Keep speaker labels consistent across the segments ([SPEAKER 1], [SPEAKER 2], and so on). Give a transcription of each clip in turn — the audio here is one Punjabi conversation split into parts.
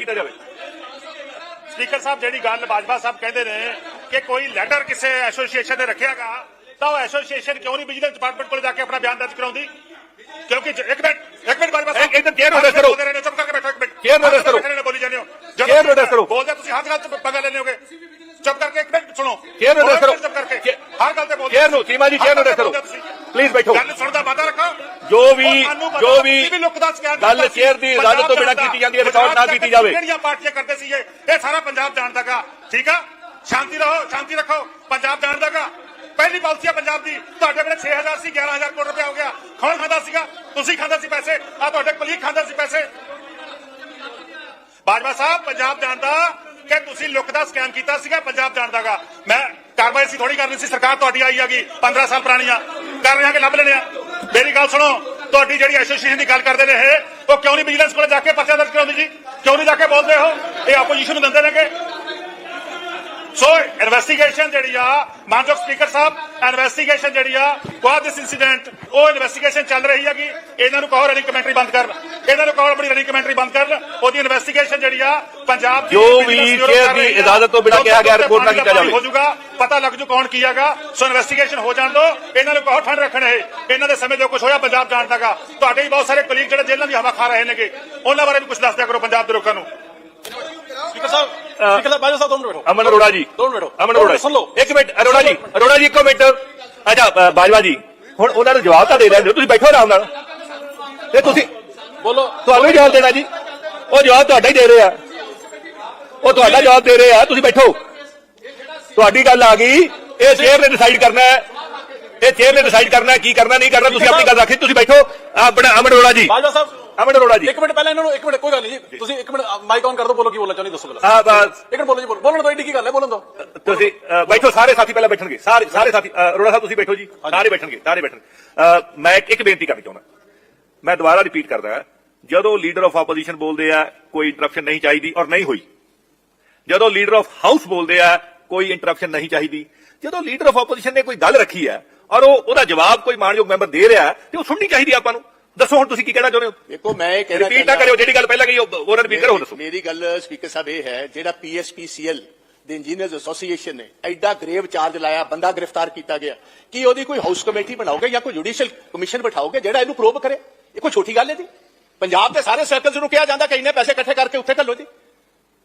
[SPEAKER 1] ਕੀਤਾ ਜਾਵੇ
[SPEAKER 2] ਸਪੀਕਰ ਸਾਹਿਬ ਜਿਹੜੀ ਗੱਲ ਬਾਜਵਾ ਸਾਹਿਬ ਕਹਿੰਦੇ ਨੇ ਕਿ ਕੋਈ ਲੈਟਰ ਕਿਸੇ ਐਸੋਸੀਏਸ਼ਨ ਨੇ ਰੱਖਿਆਗਾ ਤਾਂ ਉਹ ਐਸੋਸੀਏਸ਼ਨ ਕਿਉਂ ਨਹੀਂ ਵਿਜੀਲੈਂਸ ਡਿਪਾਰਟਮੈਂਟ ਕੋਲ ਜਾ ਕੇ ਆਪਣਾ ਬਿਆਨ ਦਰਜ ਕਰਾਉਂਦੀ ਕਿਉਂਕਿ ਇੱਕ ਮਿੰਟ ਇੱਕ ਮਿੰਟ ਬਾਜਵਾ ਸਾਹਿਬ
[SPEAKER 1] ਇੱਕ chair notice ਕਰੋ।
[SPEAKER 2] ਚੁੱਪ ਕਰਕੇ ਬੈਠੋ ਇੱਕ ਮਿੰਟ
[SPEAKER 1] chair notice ਕਰੋ।
[SPEAKER 2] ਬੋਲੀ ਜਾਂਦੇ ਹੋ
[SPEAKER 1] chair notice ਕਰੋ।
[SPEAKER 2] ਬੋਲਦੇ ਤੁਸੀਂ ਹੱਥ ਨਾਲ ਪੰਗਾ ਲੈਣੇ ਹੋਗੇ ਚੁੱਪ ਕਰਕੇ ਇੱਕ ਮਿੰਟ ਸੁਣੋ
[SPEAKER 1] notice
[SPEAKER 2] ਬੋਲੋ
[SPEAKER 1] ਕਰੋ।
[SPEAKER 2] ਚੁੱਪ ਕਰਕੇ ਹਰ ਗੱਲ ਤੇ ਬੋਲਦੇ
[SPEAKER 1] chair ਨੂੰ, ਚੀਮਾ ਜੀ, chair notice ਕਰੋ। Please ਬੈਠੋ।
[SPEAKER 2] ਗੱਲ ਸੁਣਨ ਦਾ ਵਾਦਾ ਰੱਖੋ
[SPEAKER 1] ਜੋ ਵੀ ਜੋ ਵੀ ਗੱਲ
[SPEAKER 2] ਕੀਤਾ ਸੀ।
[SPEAKER 1] chair ਦੀ ਇਜਾਜ਼ਤ ਤੋਂ ਬਿਨਾਂ ਕੀਤੀ ਜਾਂਦੀ ਹੈ, ਰਿਕਾਰਡ ਨਾ ਕੀਤੀ ਜਾਵੇ।
[SPEAKER 2] ਜਿਹੜੀਆਂ ਪਾਰਟੀਆਂ ਕਰਦੇ ਸੀ ਇਹ ਸਾਰਾ ਪੰਜਾਬ ਜਾਣਦਾਗਾ ਠੀਕ ਆ? ਸ਼ਾਂਤੀ ਰਹੋ ਸ਼ਾਂਤੀ ਰੱਖੋ। ਪੰਜਾਬ ਜਾਣਦਾਗਾ ਪਹਿਲੀ ਪਾਲਿਸੀ ਆ ਪੰਜਾਬ ਦੀ। ਤੁਹਾਡੇ ਕੋਲ 6000 ਸੀ 11000 ਕਰੋੜ ਰੁਪਏ ਹੋ ਗਿਆ। ਕੌਣ ਖਾਂਦਾ ਸੀਗਾ? ਤੁਸੀਂ ਖਾਂਦਾ ਸੀ ਪੈਸੇ। ਆ ਤੁਹਾਡੇ ਕੁਲੀਗ ਖਾਂਦਾ ਸੀ ਪੈਸੇ। ਬਾਜਵਾ ਸਾਹਿਬ ਪੰਜਾਬ ਜਾਣਦਾ ਕਿ ਤੁਸੀਂ ਲੁੱਕ ਦਾ ਸਕੈਮ ਕੀਤਾ ਸੀਗਾ ਪੰਜਾਬ ਜਾਣਦਾਗਾ ਮੈਂ ਕਾਰਵਾਈ ਸੀ ਥੋੜੀ ਕਰਨੀ ਸੀ ਸਰਕਾਰ ਤੁਹਾਡੀ ਆਈ ਹੈਗੀ 15 ਸਾਲ ਪੁਰਾਣੀਆਂ ਕਰ ਰਹੇ ਹਾਂ ਕਿ ਲੱਭ ਲੈਣੇ ਆ? ਮੇਰੀ ਗੱਲ ਸੁਣੋ, ਤੁਹਾਡੀ ਜਿਹੜੀ ਐਸੋਸੀਏਸ਼ਨ ਦੀ ਗੱਲ ਕਰਦੇ ਨੇ ਇਹ, ਉਹ ਕਿਉਂ ਨਹੀਂ ਵਿਜੀਲੈਂਸ ਕੋਲ ਜਾ ਕੇ ਪਰਚਾ ਦਰਜ ਕਰਾਉਂਦੀ ਜੀ? ਕਿਉਂ ਨਹੀਂ ਜਾ ਕੇ ਬੋਲਦੇ ਹੋ ਇਹ ਆਪੋਜੀਸ਼ਨ ਨੂੰ ਦਿੰਦੇ ਨੇਗੇ। ਸੋ ਇਨਵੈਸਟੀਗੇਸ਼ਨ ਜਿਹੜੀ ਆ ਮਾਨਯੋਗ ਸਪੀਕਰ ਸਾਹਿਬ ਇਨਵੈਸਟੀਗੇਸ਼ਨ ਜਿਹੜੀ ਆ ਵਾਟ ਦਿਸ ਇਨਸੀਡੈਂਟ ਉਹ ਇਨਵੈਸਟੀਗੇਸ਼ਨ ਚੱਲ ਰਹੀ ਹੈਗੀ। ਇਹਨਾਂ ਨੂੰ ਕਹੋ ਰਨਿੰਗ ਕਮੈਂਟਰੀ ਬੰਦ ਕਰਨ ਇਹਨਾਂ ਨੂੰ ਕਹੋ ਆਪਣੀ ਰਨਿੰਗ ਕਮੈਂਟਰੀ ਬੰਦ ਕਰਨ ਉਹਦੀ ਇਨਵੈਸਟੀਗੇਸ਼ਨ ਜਿਹੜੀ ਆ ਪੰਜਾਬ ਦੀ
[SPEAKER 1] ਜੋ ਵੀ
[SPEAKER 2] ਰਹੀ
[SPEAKER 1] ਦੀ। ਇਜਾਜ਼ਤ ਤੋਂ ਬਿਨਾਂ ਕਿਹਾ ਗਿਆ report ਨਾ ਕੀਤਾ ਜਾਵੇ।
[SPEAKER 2] ਹੋ ਜਾਊਗਾ ਪਤਾ ਲੱਗ ਜੂ ਕੌਣ ਕੀ ਹੈਗਾ। ਸੋ ਇਨਵੈਸਟੀਗੇਸ਼ਨ ਹੋ ਜਾਣ ਦੋ। ਇਹਨਾਂ ਨੂੰ ਕਹੋ ਠੰਡ ਰੱਖਣ ਇਹ। ਇਹਨਾਂ ਦੇ ਸਮੇਂ ਜੋ ਕੁਝ ਹੋਇਆ ਪੰਜਾਬ ਜਾਣਦਾਗਾ ਤੁਹਾਡੇ ਹੀ ਬਹੁਤ ਸਾਰੇ ਕਲੀਗ ਜਿਹੜੇ ਜੇਲ੍ਹਾਂ ਦੀ ਹਵਾ ਖਾ ਰਹੇ ਨੇਗੇ ਉਹਨਾਂ ਬਾਰੇ ਵੀ ਕੁਝ ਦੱਸ ਦਿਆ ਕਰੋ ਪੰਜਾਬ ਦੇ ਲੋਕਾਂ ਨੂੰ।
[SPEAKER 3] ਸਪੀਕਰ ਸਾਹਿਬ ਸਪੀਕਰ ਸਾਹਿਬ ਬਾਜੋ ਸਾਹਿਬ ਦੋ ਮਿੰਟ ਬੈਠੋ
[SPEAKER 1] ਅਮਨ ਅਰੋੜਾ ਜੀ
[SPEAKER 3] ਦੋ ਮਿੰਟ ਬੈਠੋ
[SPEAKER 1] ਅਮਨ ਅਰੋੜਾ
[SPEAKER 3] ਸੁਣ ਲਓ
[SPEAKER 1] ਇੱਕ ਮਿੰਟ ਅਰੋੜਾ ਜੀ ਅਰੋੜਾ ਜੀ ਇੱਕੋ ਮਿੰਟ ਅੱਛਾ ਬਾਜਵਾ ਜੀ ਹੁਣ ਉਹਨਾਂ ਨੂੰ ਜਵਾਬ ਤਾਂ ਦੇ ਹੋ ਤੁਸੀਂ ਬੈਠੋ ਆਰਾਮ ਨਾਲ ਤੇ ਤੁਸੀਂ
[SPEAKER 3] ਬੋਲੋ
[SPEAKER 1] ਤੁਹਾਨੂੰ ਜਵਾਬ ਦੇਣਾ ਜੀ ਉਹ ਜਵਾਬ ਤੁਹਾਡਾ ਹੀ ਦੇ ਰਹੇ ਆ ਉਹ ਤੁਹਾਡਾ ਜਵਾਬ ਦੇ ਰਹੇ ਆ ਤੁਸੀਂ ਬੈਠੋ ਤੁਹਾਡੀ ਗੱਲ ਆ ਗਈ ਇਹ ਚੇਅਰ ਨੇ ਡਿਸਾਈਡ ਕਰਨਾ ਹੈ ਇਹ ਚੇਅਰ ਨੇ ਡਿਸਾਈਡ ਕਰਨਾ ਕੀ ਕਰਨਾ ਨਹੀਂ ਕਰਨਾ ਤੁਸੀਂ ਆਪਣੀ ਗੱਲ ਰੱਖੀ ਤੁਸੀਂ ਬੈਠੋ। ਆਪਣਾ ਅਮਨ ਅਰੋੜਾ ਜੀ।
[SPEAKER 3] ਬਾਜਵਾ ਸਾਹਿਬ
[SPEAKER 1] ਅਮਨ ਅਰੋੜਾ ਜੀ।
[SPEAKER 3] ਇੱਕ ਮਿੰਟ ਪਹਿਲਾਂ ਇਹਨਾਂ ਨੂੰ ਇੱਕ ਮਿੰਟ ਕੋਈ ਗੱਲ ਨਹੀਂ ਜੀ। ਤੁਸੀਂ ਇੱਕ ਮਿੰਟ ਮਾਈਕ ਔਨ ਕਰ ਦਿਓ ਬੋਲੋ ਕੀ ਬੋਲਣਾ ਚਾਹੁੰਦੇ ਦੱਸੋ ਪਹਿਲਾਂ।
[SPEAKER 1] ਆ ਬਸ।
[SPEAKER 3] ਇੱਕ ਮਿੰਟ ਬੋਲੋ ਜੀ ਬੋਲੋ। ਬੋਲਣ ਦੋ ਏਡੀ ਕੀ ਗੱਲ ਹੈ ਬੋਲਣ ਦੋ
[SPEAKER 1] ਤੁਸੀਂ ਅ, ਬੈਠੋ ਸਾਰੇ ਸਾਥੀ ਪਹਿਲਾਂ ਬੈਠਣਗੇ। ਸਾਰੇ ਸਾਰੇ ਸਾਥੀ ਅ, ਅਰੋੜਾ ਸਾਹਿਬ ਤੁਸੀਂ ਬੈਠੋ ਜੀ। ਸਾਰੇ ਬੈਠਣਗੇ ਸਾਰੇ ਬੈਠਣਗੇ। ਅ, ਮੈਂ ਇੱਕ ਇੱਕ ਬੇਨਤੀ ਕਰਨੀ ਚਾਹੁੰਦਾ। ਮੈਂ ਦੁਬਾਰਾ ਰਿਪੀਟ ਕਰਦਾ ਜਦੋਂ ਲੀਡਰ ਆਫ ਆਪੋਜੀਸ਼ਨ ਬੋਲਦੇ ਆ ਕੋਈ ਇੰਟਰਪਸ਼ਨ ਨਹੀਂ ਚਾਹੀਦੀ ਔਰ ਨਹੀਂ ਹੋਈ। ਜਦੋਂ ਲੀਡਰ ਆਫ ਹਾਊਸ ਬੋਲਦੇ ਆ ਕੋਈ ਇੰਟਰਪਸ਼ਨ ਨਹੀਂ ਚਾਹੀਦੀ। ਜਦੋਂ ਲੀਡਰ ਆਫ ਆਪੋਜੀਸ਼ਨ ਨੇ ਕੋਈ ਗੱਲ ਰੱਖੀ ਹੈ ਔਰ ਉਹ ਉਹਦਾ ਜਵਾਬ ਕੋਈ ਮਾਨਯੋਗ ਮੈਂਬਰ ਦੇ ਰਿਹਾ ਤੇ ਉਹ ਸੁਣਨੀ ਚਾਹੀਦੀ ਆਪਾਂ ਨੂੰ। ਦੱਸੋ ਹੁਣ ਤੁਸੀਂ ਕੀ ਕਹਿਣਾ ਚਾਹੁੰਦੇ ਹੋ?
[SPEAKER 4] ਦੇਖੋ ਮੈਂ ਇਹ ਕਹਿਣਾ
[SPEAKER 1] ਰਿਪੀਟ ਨਾ ਕਰਿਓ ਜਿਹੜੀ ਗੱਲ ਪਹਿਲਾਂ ਕਹੀ ਉਹ ਰਿਪੀਟ ਕਰੋ ਦੱਸੋ।
[SPEAKER 4] ਮੇਰੀ ਗੱਲ ਸਪੀਕਰ ਸਾਹਿਬ ਇਹ ਹੈ ਜਿਹੜਾ ਪੀਐਸਪੀਸੀਐਲ ਦੇ ਇੰਜੀਨੀਅਰਸ ਐਸੋਸੀਏਸ਼ਨ ਨੇ ਐਡਾ ਗ੍ਰੇਵ ਚਾਰਜ ਲਾਇਆ ਬੰਦਾ ਗ੍ਰਿਫਤਾਰ ਕੀਤਾ ਗਿਆ। ਕੀ ਉਹਦੀ ਕੋਈ ਹਾਊਸ ਕਮੇਟੀ ਬਣਾਓਗੇ ਜਾਂ ਕੋਈ ਜੁਡੀਸ਼ੀਅਲ ਕਮਿਸ਼ਨ ਬਿਠਾਓਗੇ ਜਿਹੜਾ ਇਹਨੂੰ ਪ੍ਰੋਬ ਕਰੇ? ਇਹ ਕੋਈ ਛੋਟੀ ਗੱਲ ਹੈ ਜੀ। ਪੰਜਾਬ ਦੇ ਸਾਰੇ ਸਰਕਲਸ ਨੂੰ ਕਿਹਾ ਜਾਂਦਾ ਕਿ ਇੰਨੇ ਪੈਸੇ ਇਕੱਠੇ ਕਰਕੇ ਉੱਥੇ ਘੱਲੋ ਜੀ।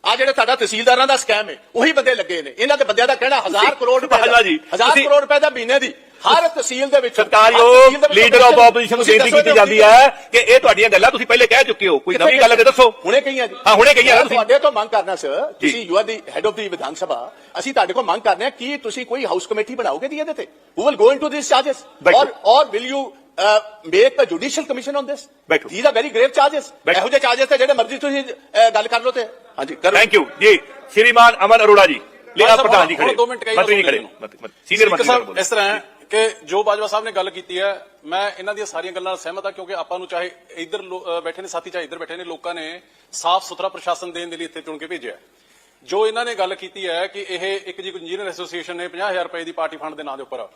[SPEAKER 4] ਆ ਜਿਹੜੇ ਤੁਹਾਡਾ ਤਹਿਸੀਲਦਾਰਾਂ ਦਾ ਸਕੈਮ ਹੈ ਉਹੀ ਬੰਦੇ ਲੱਗੇ ਨੇ। ਇਹਨਾਂ ਦੇ ਬੰਦਿਆਂ ਦਾ ਕਹਿਣਾ 1000 ਕਰੋੜ ਰੁਪਏ
[SPEAKER 1] ਜੀ,
[SPEAKER 4] 1000
[SPEAKER 1] ਤੁਸੀਂ-
[SPEAKER 4] ਕਰੋੜ ਰੁਪਏ ਦਾ ਮਹੀਨੇ ਦੀ ਹਰ ਤਹਿਸੀਲ ਦੇ ਵਿੱਚ
[SPEAKER 1] ਸਰਕਾਰਯੋਗ ਲੀਡਰ ਆਫ ਆਪੋਜੀਸ਼ਨ ਨੂੰ ਬੇਨਤੀ ਕੀਤੀ ਜਾਂਦੀ ਹੈ ਕਿ ਇਹ ਤੁਹਾਡੀਆਂ ਗੱਲਾਂ ਤੁਸੀਂ ਪਹਿਲੇ ਕਹਿ ਚੁੱਕੇ ਹੋ। ਕੋਈ ਨਵੀਂ ਗੱਲ ਹੈ ਦੱਸੋ।
[SPEAKER 4] ਹੁਣੇ ਕਹੀਆਂ ਜੀ।
[SPEAKER 1] ਹਾਂ ਹੁਣੇ ਕਹੀਆਂ ਤੁਸੀਂ।
[SPEAKER 4] ਤੁਹਾਡੇ ਤੋਂ ਮੰਗ ਕਰਨਾ ਸਰ ਤੁਸੀਂ you the head of the Vidhan Sabha ਅਸੀਂ ਤੁਹਾਡੇ ਕੋਲ ਮੰਗ ਕਰਦੇ ਕਿ ਤੁਸੀਂ ਕੋਈ ਹਾਊਸ ਕਮੇਟੀ ਬਣਾਓਗੇ ਦੀ ਇਹਦੇ ਤੇ। Who will go into this charges or or will you make a judicial commission on this these are very grave charges ਇਹੋ ਜਿਹੇ ਚਾਰजेस ਤੇ ਜਿਹੜੇ ਮਰਜ਼ੀ ਤੁਸੀਂ uh, ਗੱਲ ਕਰ ਲਓ ਤੇ। ਹਾਂਜੀ ਕਰੋ।
[SPEAKER 1] ਥੈਂਕ ਯੂ ਜੀ ਸ਼੍ਰੀਮਾਨ ਅਮਨ ਅਰੋੜਾ ਜੀ। ਲਿਆ ਪ੍ਰਧਾਨ ਜੀ ਖੜੇ। ਮੰਤਰੀ ਜੀ ਖੜੇ। ਸੀਨੀਅਰ ਮੰਤਰੀ
[SPEAKER 3] ਇਸ ਤਰ੍ਹਾਂ ਕਿ ਜੋ ਬਾਜਵਾ ਸਾਹਿਬ ਨੇ ਗੱਲ ਕੀਤੀ ਹੈ, ਮੈਂ ਇਹਨਾਂ ਦੀਆਂ ਸਾਰੀਆਂ ਗੱਲਾਂ ਨਾਲ ਸਹਿਮਤ ਹਾਂ ਕਿਉਂਕਿ ਆਪਾਂ ਨੂੰ ਚਾਹੇ ਇੱਧਰ ਲੋ- ਬੈਠੇ ਨੇ, ਸਾਥੀ ਚਾਹੇ ਇੱਧਰ ਬੈਠੇ ਨੇ, ਲੋਕਾਂ ਨੇ ਸਾਫ਼ ਸੁਥਰਾ ਪ੍ਰਸ਼ਾਸਨ ਦੇਣ ਦੇ ਲਈ ਇੱਥੇ ਚੁਣ ਕੇ ਭੇਜਿਆ ਜੋ ਇਹਨਾਂ ਨੇ ਗੱਲ ਕੀਤੀ ਹੈ ਕਿ ਇਹ ਇੱਕ ਜੀ ਇੰਜੀਨੀਅਰ ਐਸੋਸੀਏਸ਼ਨ ਨੇ 50000 ਰੁਪਏ ਦੀ ਪਾਰਟੀ ਫੰਡ ਦੇ ਨਾਂ ਦੇ ਉੱਪਰ।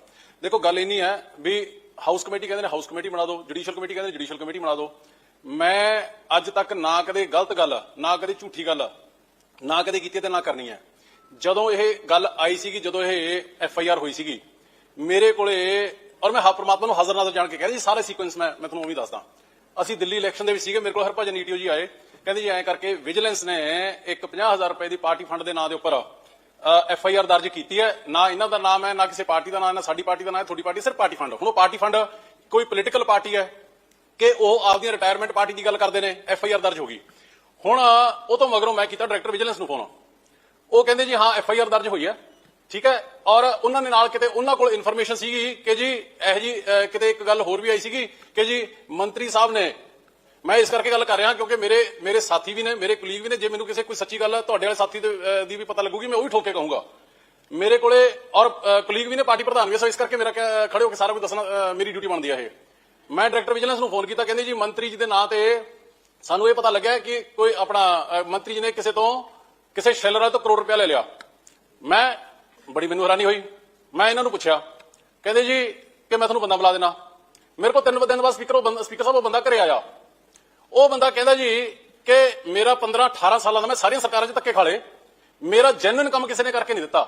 [SPEAKER 3] ਦੇਖੋ, ਗੱਲ ਇੰਨੀ ਹੈ ਵੀ ਹਾਊਸ ਕਮੇਟੀ ਕਹਿੰਦੇ ਨੇ ਹਾਊਸ ਕਮੇਟੀ ਬਣਾ ਦਿਓ ਜੁਡੀਸ਼ੀਅਲ ਕਮੇਟੀ ਕਹਿੰਦੇ ਜੁਡੀਸ਼ੀਅਲ ਕਮੇਟੀ ਬਣਾ ਦਿਓ। ਮੈਂ ਅੱਜ ਤੱਕ ਨਾ ਕਦੇ ਗਲਤ ਗੱਲ, ਨਾ ਕਦੇ ਝੂਠੀ ਗੱਲ, ਨਾ ਕਦੇ ਕੀਤੀ ਤੇ ਨਾ ਕਰਨੀ ਹੈ। ਜਦੋਂ ਇਹ ਗੱਲ ਆਈ ਸੀਗੀ, ਜਦੋਂ ਇਹ ਐਫ ਆਈ ਆਰ ਹੋਈ ਸੀਗੀ ਮੇਰੇ ਕੋਲੇ, ਔਰ ਮੈਂ ਹਾ, ਪ੍ਰਮਾਤਮਾ ਨੂੰ ਹਾਜ਼ਰ ਨਾਜ਼ਰ ਜਾਣ ਕੇ ਕਹਿ ਰਿਹਾ ਜੀ, ਸਾਰੇ ਸੀਕੁਐਂਸ ਮੈਂ ਮੈਂ ਤੁਹਾਨੂੰ ਉਹ ਵੀ ਦੱਸਦਾ। ਅਸੀਂ ਦਿੱਲੀ ਇਲੈਕਸ਼ਨ ਦੇ ਵਿੱਚ ਸੀਗੇ, ਮੇਰੇ ਕੋਲ ਹਰਭਜਨ ਈਟੀਓ ਜੀ ਆਏ। ਕਹਿੰਦੇ ਜੀ, ਐਂ ਕਰਕੇ ਵਿਜੀਲੈਂਸ ਨੇ ਇੱਕ 50000 ਰੁਪਏ ਦੀ ਪਾਰਟੀ ਫੰਡ ਦੇ ਨਾਂ ਦੇ ਉੱਪਰ ਐਫ ਆਈ ਆਰ ਦਰਜ ਕੀਤੀ ਹੈ। ਨਾ ਇਹਨਾਂ ਦਾ ਨਾਮ ਹੈ, ਨਾ ਕਿਸੇ ਪਾਰਟੀ ਦਾ ਨਾਮ ਹੈ, ਨਾ ਸਾਡੀ ਪਾਰਟੀ ਦਾ ਨਾਮ ਹੈ, ਤੁਹਾਡੀ ਪਾਰਟੀ ਸਿਰਫ ਪਾਰਟੀ ਫੰਡ ਹੁਣ ਉਹ ਪਾਰਟੀ ਫੰਡ ਕੋਈ ਪੋਲੀਟੀਕਲ ਪਾਰਟੀ ਹੈ ਕਿ ਉਹ ਆਪਦੀ ਰਿਟਾਇਰਮੈਂਟ ਪਾਰਟੀ ਦੀ ਗੱਲ ਕਰਦੇ ਨੇ ਐਫ ਆਈ ਆਰ ਦਰਜ ਹੋ ਗਈ। ਹੁਣ ਉਹ ਤੋਂ ਮਗਰੋਂ ਮੈਂ ਕੀਤਾ ਡਾਇਰੈਕਟਰ ਵਿਜੀਲੈਂਸ ਨੂੰ ਫੋਨ ਉਹ ਕਹਿੰਦੇ ਜੀ, ਹਾਂ ਐਫ ਆਈ ਆਰ ਦਰਜ ਹੋਈ ਹੈ। ਠੀਕ ਹੈ? ਔਰ ਉਹਨਾਂ ਦੇ ਨਾਲ ਕਿਤੇ ਉਹਨਾਂ ਕੋਲ ਇਨਫੋਰਮੇਸ਼ਨ ਸੀਗੀ ਕਿ ਜੀ, ਇਹ ਜੀ ਕਿਤੇ ਇੱਕ ਗੱਲ ਹੋਰ ਵੀ ਆਈ ਸੀਗੀ ਕਿ ਜੀ, ਮੰਤਰੀ ਸਾਹਿਬ ਨੇ, ਮੈਂ ਇਸ ਕਰਕੇ ਗੱਲ ਕਰ ਰਿਹਾ ਕਿਉਂਕਿ ਮੇਰੇ ਮੇਰੇ ਸਾਥੀ ਵੀ ਨੇ, ਮੇਰੇ ਕੁਲੀਗ ਵੀ ਨੇ, ਜੇ ਮੈਨੂੰ ਕਿਸੇ ਕੋਈ ਸੱਚੀ ਗੱਲ ਤੁਹਾਡੇ ਵਾਲੇ ਸਾਥੀ ਦੀ ਵੀ ਪਤਾ ਲੱਗੂਗੀ, ਮੈਂ ਉਹ ਵੀ ਠੋਕ ਕੇ ਕਹੂੰਗਾ। ਮੇਰੇ ਕੋਲੇ, ਔਰ ਕੁਲੀਗ ਵੀ ਨੇ, ਪਾਰਟੀ ਪ੍ਰਧਾਨ ਵੀ ਸੋ ਇਸ ਕਰਕੇ ਮੇਰਾ ਖੜੇ ਹੋ ਕੇ ਸਾਰਾ ਕੁਝ ਦੱਸਣਾ ਮੇਰੀ ਡਿਊਟੀ ਬਣਦੀ ਹੈ ਇਹ। ਮੈਂ ਡਾਇਰੈਕਟਰ ਵਿਜੀਲੈਂਸ ਨੂੰ ਫੋਨ ਕੀਤਾ, ਕਹਿੰਦੇ ਜੀ, ਮੰਤਰੀ ਜੀ ਦੇ ਨਾਂ ਤੇ ਸਾਨੂੰ ਇਹ ਪਤਾ ਲੱਗਿਆ ਕਿ ਕੋਈ ਆਪਣਾ ਮੰਤਰੀ ਜੀ ਨੇ ਕਿਸੇ ਤੋਂ, ਕਿਸੇ ਸ਼ੈਲਰ ਤੋਂ ਕਰੋੜ ਰੁਪਇਆ ਲੈ ਲਿਆ। ਮੈਂ ਬੜੀ ਮੈਨੂੰ ਹੈਰਾਨੀ ਹੋਈ। ਮੈਂ ਇਹਨਾਂ ਨੂੰ ਪੁੱਛਿਆ, ਕਹਿੰਦੇ ਜੀ ਕਿ ਮੈਂ ਤੁਹਾਨੂੰ ਬੰਦਾ ਬੁਲਾ ਦੇਣਾ। ਮੇਰੇ ਕੋਲ ਤਿੰਨ ਦਿਨ ਬਾਅਦ ਸਪੀਕਰ ਉਹ ਬੰਦਾ ਸਪੀਕਰ ਸਾਹਿਬ ਉਹ ਬੰਦਾ ਘਰੇ ਆਇਆ। ਉਹ ਬੰਦਾ ਕਹਿੰਦਾ ਜੀ ਕਿ ਮੇਰਾ 15 18 ਸਾਲਾਂ ਦਾ ਮੈਂ ਸਾਰੀਆਂ ਸਰਕਾਰਾਂ 'ਚ ਧੱਕੇ ਖਾਲੇ ਮੇਰਾ ਜੈਨੂਇਨ ਕੰਮ ਕਿਸੇ ਨੇ ਕਰਕੇ ਨਹੀਂ ਦਿੱਤਾ।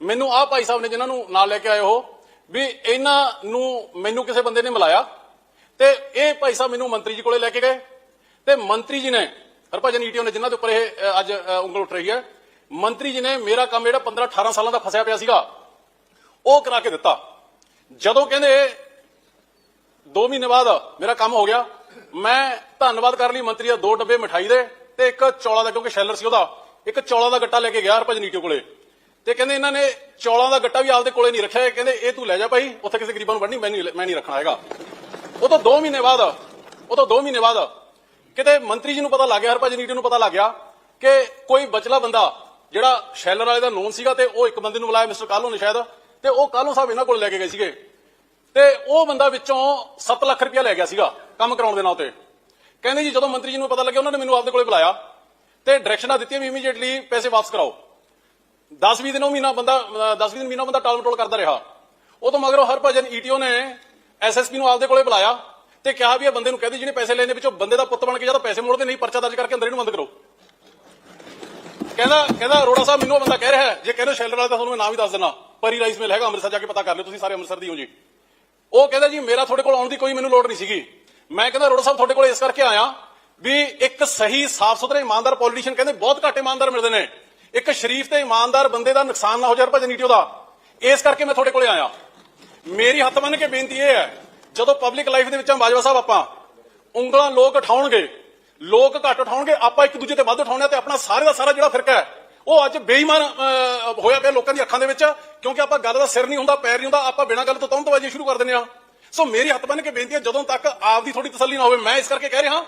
[SPEAKER 3] ਮੈਨੂੰ ਆਹ ਭਾਈ ਸਾਹਿਬ ਨੇ ਜਿਨ੍ਹਾਂ ਨੂੰ ਨਾਲ ਲੈ ਕੇ ਆਏ ਹੋ ਵੀ ਇਹਨਾਂ ਨੂੰ ਮੈਨੂੰ ਕਿਸੇ ਬੰਦੇ ਨੇ ਮਿਲਾਇਆ ਤੇ ਇਹ ਭਾਈ ਸਾਹਿਬ ਮੈਨੂੰ ਮੰਤਰੀ ਜੀ ਕੋਲੇ ਲੈ ਕੇ ਗਏ। ਤੇ ਮੰਤਰੀ ਜੀ ਨੇ, ਹਰਭਜਨ ਈਟੀਓ ਨੇ ਜਿਨ੍ਹਾਂ ਦੇ ਉੱਪਰ ਇਹ ਅੱਜ ਉਂਗਲ ਉੱਠ ਰਹੀ ਹੈ ਮੰਤਰੀ ਜੀ ਨੇ ਮੇਰਾ ਕੰਮ ਜਿਹੜਾ 15 18 ਸਾਲਾਂ ਦਾ ਫਸਿਆ ਪਿਆ ਸੀਗਾ, ਉਹ ਕਰਾ ਕੇ ਦਿੱਤਾ। ਜਦੋਂ ਕਹਿੰਦੇ 2 ਮਹੀਨੇ ਬਾਅਦ ਮੇਰਾ ਕੰਮ ਹੋ ਗਿਆ, ਮੈਂ ਧੰਨਵਾਦ ਕਰ ਲਈ ਮੰਤਰੀ ਦਾ ਦੋ ਡੱਬੇ ਮਠਾਈ ਦੇ ਤੇ ਇੱਕ ਚੌਲਾ ਦਾ, ਕਿਉਂਕਿ ਸ਼ੈਲਰ ਸੀ ਉਹਦਾ, ਇੱਕ ਚੌਲਾ ਦਾ ਗੱਟਾ ਲੈ ਕੇ ਗਿਆ ਹਰਭਜਨ ਈਟੀਓ ਕੋਲੇ। ਤੇ ਕਹਿੰਦੇ ਇਹਨਾਂ ਨੇ ਚੌਲਾਂ ਦਾ ਗੱਟਾ ਵੀ ਆਪਦੇ ਕੋਲੇ ਨਹੀਂ ਰੱਖਿਆ ਕਹਿੰਦੇ ਇਹ ਤੂੰ ਲੈ ਜਾ ਭਾਈ, ਉੱਥੇ ਕਿਸੇ ਗਰੀਬਾਂ ਨੂੰ ਵੰਡਣੀ ਮੈਂ ਨਹੀਂ ਮੈਂ ਨਹੀਂ ਰੱਖਣਾ ਹੈਗਾ। ਉਹ ਤੋਂ 2 ਮਹੀਨੇ ਬਾਅਦ, ਉਹ ਤੋਂ 2 ਮਹੀਨੇ ਬਾਅਦ ਕਿਤੇ ਮੰਤਰੀ ਜੀ ਨੂੰ ਪਤਾ ਲੱਗ ਗਿਆ, ਹਰਭਜਨ ਈਟੀਓ ਨੂੰ ਪਤਾ ਲੱਗ ਗਿਆ ਕਿ ਕੋਈ ਬਚਲਾ ਬੰਦਾ ਜਿਹੜਾ ਸ਼ੈਲਰ ਵਾਲੇ ਦਾ ਲੋਨ ਸੀਗਾ ਤੇ ਉਹ ਇੱਕ ਬੰਦੇ ਨੂੰ ਬੁਲਾਇਆ ਮਿਸਟਰ ਕਾਲੂ ਨੇ ਸ਼ਾਇਦ, ਤੇ ਉਹ ਕਾਲੂ ਸਾਹਿਬ ਇਹਨਾਂ ਕੋਲ ਲੈ ਕੇ ਗਏ ਸੀਗੇ। ਤੇ ਉਹ ਬੰਦਾ ਵਿੱਚੋਂ 7 ਲੱਖ ਰੁਪਇਆ ਲੈ ਗਿਆ ਸੀਗਾ ਕੰਮ ਕਰਾਉਣ ਦੇ ਨਾਂ ਤੇ। ਕਹਿੰਦੇ ਜੀ, ਜਦੋਂ ਮੰਤਰੀ ਜੀ ਨੂੰ ਪਤਾ ਲੱਗਿਆ, ਉਹਨਾਂ ਨੇ ਮੈਨੂੰ ਆਪਦੇ ਕੋਲੇ ਬੁਲਾਇਆ ਤੇ ਡਾਇਰੈਕਸ਼ਨਾਂ ਦਿੱਤੀਆਂ ਵੀ ਇਮੀਡੀਏਟਲੀ ਪੈਸੇ ਵਾਪਸ ਕਰਾਓ। 10-20 ਦਿਨ ਮਹੀਨਾ ਬੰਦਾ 10-20 ਦਿਨ ਮਹੀਨਾ ਬੰਦਾ ਟਾਲ ਮਟੋਲ ਕਰਦਾ ਰਿਹਾ। ਉਹ ਤੋਂ ਮਗਰੋਂ ਹਰਭਜਨ ਈਟੀਓ ਨੇ ਐਸਐਸਪੀ ਨੂੰ ਆਪਦੇ ਕੋਲੇ ਬੁਲਾਇਆ ਤੇ ਕਿਹਾ ਵੀ ਇਹ ਬੰਦੇ ਨੂੰ ਕਹਦੇ ਜਿਹਨੇ ਪੈਸੇ ਲੈਣੇ, ਵਿੱਚੋਂ ਬੰਦੇ ਦਾ ਪੁੱਤ ਬਣ ਕੇ ਜਾਂ ਤਾਂ ਪੈਸੇ ਮੋੜਦੇ, ਨਹੀਂ ਪਰਚਾ ਦਰਜ ਕਰਕੇ ਅੰਦਰ ਇਹਨੂੰ ਬੰਦ ਕਰੋ। ਕਹਿੰਦਾ ਕਹਿੰਦਾ ਅਰੋੜਾ ਸਾਹਿਬ ਮੈਨੂੰ ਉਹ ਬੰਦਾ ਕਹਿ ਰਿਹਾ ਹੈ, ਜੇ ਕਹਿੰਦੇ ਸ਼ੈਲਰ ਵਾਲਾ ਤਾਂ ਤੁਹਾਨੂੰ ਮੈਂ ਨਾਮ ਵੀ ਦੱਸ ਦਿੰਦਾ। ਪਰੀ ਰਾਈਸ ਮਿਲ ਹੈਗਾ ਅੰਮ੍ਰਿਤਸਰ ਜਾ ਕੇ ਪਤਾ ਕਰ ਲਿਓ ਤੁਸੀਂ ਸਾਰੇ ਅੰਮ੍ਰਿਤਸਰ ਦੀ ਹੋ ਜੀ। ਉਹ ਕਹਿੰਦਾ ਜੀ ਮੇਰਾ ਤੁਹਾਡੇ ਕੋਲ ਆਉਣ ਦੀ ਕੋਈ ਮੈਨੂੰ ਲੋੜ ਨਹੀਂ ਸੀਗੀ। ਮੈਂ ਕਹਿੰਦਾ ਅਰੋੜਾ ਸਾਹਿਬ ਤੁਹਾਡੇ ਕੋਲ ਇਸ ਕਰਕੇ ਆਇਆ ਵੀ ਇੱਕ ਸਹੀ ਸਾਫ਼ ਸੁਥਰੇ ਇਮਾਨਦਾਰ ਪੋਲੀਟੀਸ਼ੀਅਨ ਕਹਿੰਦੇ ਬਹੁਤ ਘੱਟ ਇਮਾਨਦਾਰ ਮਿਲਦੇ ਨੇ। ਇੱਕ ਸ਼ਰੀਫ ਤੇ ਇਮਾਨਦਾਰ ਬੰਦੇ ਦਾ ਨੁਕਸਾਨ ਨਾ ਹੋ ਜਾਏ ਹਰਭਜਨ ਈਟੀਓ ਦਾ। ਇਸ ਕਰਕੇ ਮੈਂ ਤੁਹਾਡੇ ਕੋਲੇ ਆਇਆ। ਮੇਰੀ ਹੱਥ ਮੰਨ ਕੇ ਬੇਨਤੀ ਇਹ ਹੈ ਜਦੋਂ ਪਬਲਿਕ ਲਾਈਫ ਦੇ ਵਿੱਚ ਬਾਜਵਾ ਸਾਹਿਬ ਆਪਾਂ ਉਂਗਲਾਂ ਲੋਕ ਉਠਾਉਣਗੇ ਲੋਕ ਘੱਟ ਉਠਾਉਣਗੇ, ਆਪਾਂ ਇੱਕ ਦੂਜੇ ਤੇ ਵੱਧ ਉਠਾਉਣੇ ਆ ਤੇ ਆਪਣਾ ਸਾਰੇ ਦਾ ਸਾਰਾ ਜਿਹੜਾ ਫਿਰਕਾ ਹੈ, ਉਹ ਅੱਜ ਬੇਈਮਾਨ ਹੋਇਆ ਪਿਆ ਲੋਕਾਂ ਦੀ ਅੱਖਾਂ ਦੇ ਵਿੱਚ, ਕਿਉਂਕਿ ਆਪਾਂ ਗੱਲ ਦਾ ਸਿਰ ਨਹੀਂ ਹੁੰਦਾ, ਪੈਰ ਨਹੀਂ ਹੁੰਦਾ, ਆਪਾਂ ਬਿਨਾਂ ਗੱਲ ਤੋਂ ਤੌਂਤਵਾਜੀ ਸ਼ੁਰੂ ਕਰ ਦਿੰਦੇ ਆ ਸੋ ਮੇਰੀ ਹੱਥ ਬੰਨ ਕੇ ਬੇਨਤੀ ਹੈ, ਜਦੋਂ ਤੱਕ ਆਪ ਦੀ ਥੋੜੀ ਤਸੱਲੀ ਨਾ ਹੋਵੇ, ਮੈਂ ਇਸ ਕਰਕੇ ਕਹਿ ਰਿਹਾ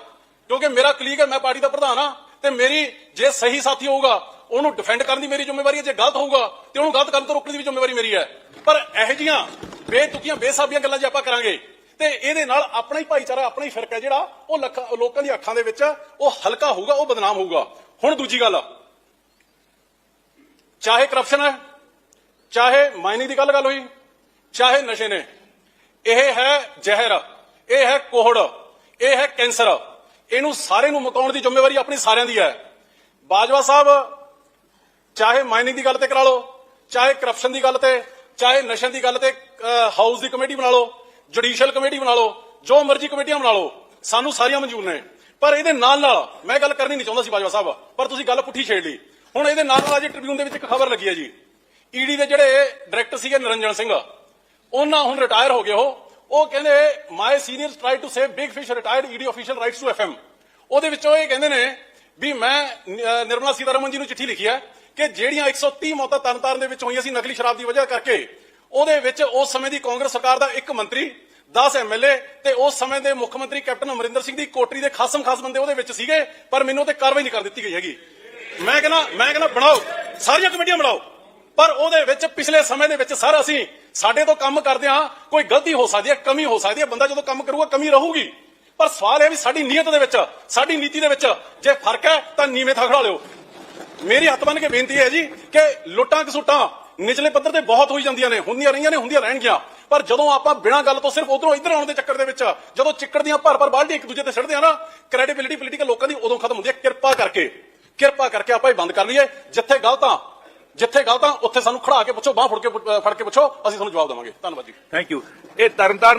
[SPEAKER 3] ਕਿਉਂਕਿ ਮੇਰਾ ਕਲੀਗ ਹੈ, ਮੈਂ ਪਾਰਟੀ ਦਾ ਪ੍ਰਧਾਨ ਆ ਤੇ ਮੇਰੀ ਜੇ ਸਹੀ ਸਾਥੀ ਹੋਊਗਾ, ਉਹਨੂੰ ਡਿਫੈਂਡ ਕਰਨ ਦੀ ਮੇਰੀ ਜ਼ਿੰਮੇਵਾਰੀ ਹੈ, ਜੇ ਗਲਤ ਹੋਊਗਾ, ਤੇ ਉਹਨੂੰ ਗਲਤ ਕਰਨ ਤੋਂ ਰੋਕਣ ਦੀ ਵੀ ਜ਼ਿੰਮੇਵਾਰੀ ਮੇਰੀ ਹੈ। ਪਰ ਇਹੋ ਜੀਆਂ ਬੇਤੁਕੀਆਂ, ਬੇਸਾਬੀਆਂ ਗੱਲਾਂ ਜੇ ਆਪਾਂ ਕਰਾਂਗੇ ਤੇ ਇਹਦੇ ਨਾਲ ਆਪਣਾ ਹੀ ਭਾਈਚਾਰਾ, ਆਪਣਾ ਹੀ ਫਿਰਕਾ ਜਿਹੜਾ, ਉਹ ਲੱਖਾਂ, ਲੋਕਾਂ ਦੀ ਅੱਖਾਂ ਦੇ ਵਿੱਚ ਉਹ ਹਲਕਾ ਹੋਊਗਾ, ਉਹ ਬਦਨਾਮ ਹੋਊਗਾ। ਹੁਣ ਦੂਜੀ ਗੱਲ, ਚਾਹੇ ਕਰਪਸ਼ਨ ਹੈ, ਚਾਹੇ ਮਾਈਨਿੰਗ ਦੀ ਗੱਲ ਗੱਲ ਹੋਈ, ਚਾਹੇ ਨਸ਼ੇ ਨੇ, ਇਹ ਹੈ ਜ਼ਹਿਰ, ਇਹ ਹੈ ਕੋਹੜ, ਇਹ ਹੈ ਕੈਂਸਰ, ਇਹਨੂੰ ਸਾਰੇ ਨੂੰ ਮੁਕਾਉਣ ਦੀ ਜ਼ਿੰਮੇਵਾਰੀ ਆਪਣੀ ਸਾਰਿਆਂ ਦੀ ਹੈ। ਬਾਜਵਾ ਸਾਹਿਬ, ਚਾਹੇ ਮਾਈਨਿੰਗ ਦੀ ਗੱਲ ਤੇ ਕਰਾ ਲਓ, ਚਾਹੇ ਕਰਪਸ਼ਨ ਦੀ ਗੱਲ ਤੇ, ਚਾਹੇ ਨਸ਼ਿਆਂ ਦੀ ਗੱਲ ਤੇ ਹਾਊਸ ਦੀ ਕਮੇਟੀ ਬਣਾ ਲਓ ਜੁਡੀਸ਼ੀਅਲ ਕਮੇਟੀ ਬਣਾ ਲਓ, ਜੋ ਮਰਜ਼ੀ ਕਮੇਟੀਆਂ ਬਣਾ ਲਓ, ਸਾਨੂੰ ਸਾਰੀਆਂ ਮਨਜ਼ੂਰ ਨੇ। ਪਰ ਇਹਦੇ ਨਾਲ ਨਾਲ ਮੈਂ ਗੱਲ ਕਰਨੀ ਨਹੀਂ ਚਾਹੁੰਦਾ ਸੀ ਬਾਜਵਾ ਸਾਹਿਬ, ਪਰ ਤੁਸੀਂ ਗੱਲ ਪੁੱਠੀ ਛੇੜ ਲਈ। ਹੁਣ ਇਹਦੇ ਨਾਲ ਨਾਲ ਅਜੇ ਟ੍ਰਿਬਿਊਨ ਦੇ ਵਿੱਚ ਇੱਕ ਖਬਰ ਲੱਗੀ ਹੈ ਜੀ। ਈਡੀ ਦੇ ਜਿਹੜੇ ਡਾਇਰੈਕਟਰ ਸੀਗੇ ਨਿਰੰਜਨ ਸਿੰਘ, ਉਹਨਾਂ ਹੁਣ ਰਿਟਾਇਰ ਹੋ ਗਏ ਉਹ। ਉਹ ਕਹਿੰਦੇ my seniors try to save big fish retired ED official writes to FM ਉਹਦੇ ਵਿੱਚੋਂ ਇਹ ਕਹਿੰਦੇ ਨੇ ਵੀ ਮੈਂ ਨਿਰਮਲਾ ਸੀਤਾਰਮਨ ਜੀ ਨੂੰ ਚਿੱਠੀ ਲਿਖੀ ਹੈ ਕਿ ਜਿਹੜੀਆਂ 130 ਮੌਤਾਂ ਤਰਨਤਾਰਨ ਦੇ ਵਿੱਚ ਹੋਈਆਂ ਸੀ ਨਕਲੀ ਸ਼ਰਾਬ ਦੀ ਵਜ੍ਹਾ ਕਰਕੇ ਉਹਦੇ ਵਿੱਚ ਉਸ ਸਮੇਂ ਦੀ ਕਾਂਗਰਸ ਸਰਕਾਰ ਦਾ ਇੱਕ ਮੰਤਰੀ 10 ਐਮਐਲਏ ਤੇ ਉਸ ਸਮੇਂ ਦੇ ਮੁੱਖ ਮੰਤਰੀ ਕੈਪਟਨ ਅਮਰਿੰਦਰ ਸਿੰਘ ਦੀ ਕੋਟਰੀ ਦੇ ਖਾਸਮ ਖਾਸ ਬੰਦੇ ਉਹਦੇ ਵਿੱਚ ਸੀਗੇ, ਪਰ ਮੈਨੂੰ ਤੇ ਕਾਰਵਾਈ ਨਹੀਂ ਕਰ ਦਿੱਤੀ ਗਈ ਹੈਗੀ। ਮੈਂ ਕਹਿੰਦਾ ਮੈਂ ਕਹਿੰਦਾ ਬਣਾਓ, ਸਾਰੀਆਂ ਕਮੇਟੀਆਂ ਬਣਾਓ। ਪਰ ਉਹਦੇ ਵਿੱਚ ਪਿਛਲੇ ਸਮੇਂ ਦੇ ਵਿੱਚ ਸਰ ਅਸੀਂ ਸਾਡੇ ਤੋਂ ਕੰਮ ਕਰਦੇ ਹਾਂ, ਕੋਈ ਗਲਤੀ ਹੋ ਸਕਦੀ ਹੈ, ਕਮੀ ਹੋ ਸਕਦੀ ਹੈ, ਬੰਦਾ ਜਦੋਂ ਕੰਮ ਕਰੂਗਾ ਕਮੀ ਰਹੂਗੀ। ਪਰ ਸਵਾਲ ਇਹ ਵੀ ਸਾਡੀ ਨੀਅਤ ਦੇ ਵਿੱਚ, ਸਾਡੀ ਨੀਤੀ ਦੇ ਵਿੱਚ ਜੇ ਫ਼ਰਕ ਹੈ ਤਾਂ ਨੀਵੇਂ ਥਾਂ ਖੜਾ ਲਿਓ। ਮੇਰੀ ਹੱਥ ਬੰਨ ਕੇ ਬੇਨਤੀ ਹੈ ਜੀ ਕਿ ਲੁੱਟਾਂ ਕਸੂਟਾਂ ਨਿਚਲੇ ਪੱਧਰ ਤੇ ਬਹੁਤ ਹੋਈ ਜਾਂਦੀਆਂ ਨੇ, ਹੁੰਦੀਆਂ ਰਹੀਆਂ ਨੇ, ਹੁੰਦੀਆਂ ਰਹਿਣਗੀਆਂ। ਪਰ ਜਦੋਂ ਆਪਾਂ ਬਿਨਾਂ ਗੱਲ ਤੋਂ ਸਿਰਫ ਉਧਰੋਂ ਇੱਧਰ ਆਉਣ ਦੇ ਚੱਕਰ ਦੇ ਵਿੱਚ, ਜਦੋਂ ਚਿੱਕੜ ਦੀਆਂ ਭਰ ਭਰ ਬਾਲਟੀ ਇੱਕ ਦੂਜੇ ਤੇ ਛੱਡਦੇ ਆ ਨਾ ਕ੍ਰੈਡੀਬਿਲਿਟੀ ਪੋਲੀਟੀਕਲ ਲੋਕਾਂ ਦੀ ਉਦੋਂ ਖਤਮ ਹੁੰਦੀ ਹੈ, ਕਿਰਪਾ ਕਰਕੇ। ਕਿਰਪਾ ਕਰਕੇ ਆਪਾਂ ਇਹ ਬੰਦ ਕਰ ਲਈਏ। ਜਿੱਥੇ ਗਲਤ ਗਲਤਾਂ ਜਿੱਥੇ ਗਲਤ ਗਲਤਾਂ ਉੱਥੇ ਸਾਨੂੰ ਖੜਾ ਕੇ ਪੁੱਛੋ, ਬਾਹ ਫੜ ਕੇ ਫੜ ਕੇ ਪੁੱਛੋ, ਅਸੀਂ ਤੁਹਾਨੂੰ ਜਵਾਬ ਦੇਵਾਂਗੇ। ਧੰਨਵਾਦ ਜੀ।
[SPEAKER 1] ਥੈਂਕ ਯੂ ਇਹ ਤਰਨਤਾਰਨ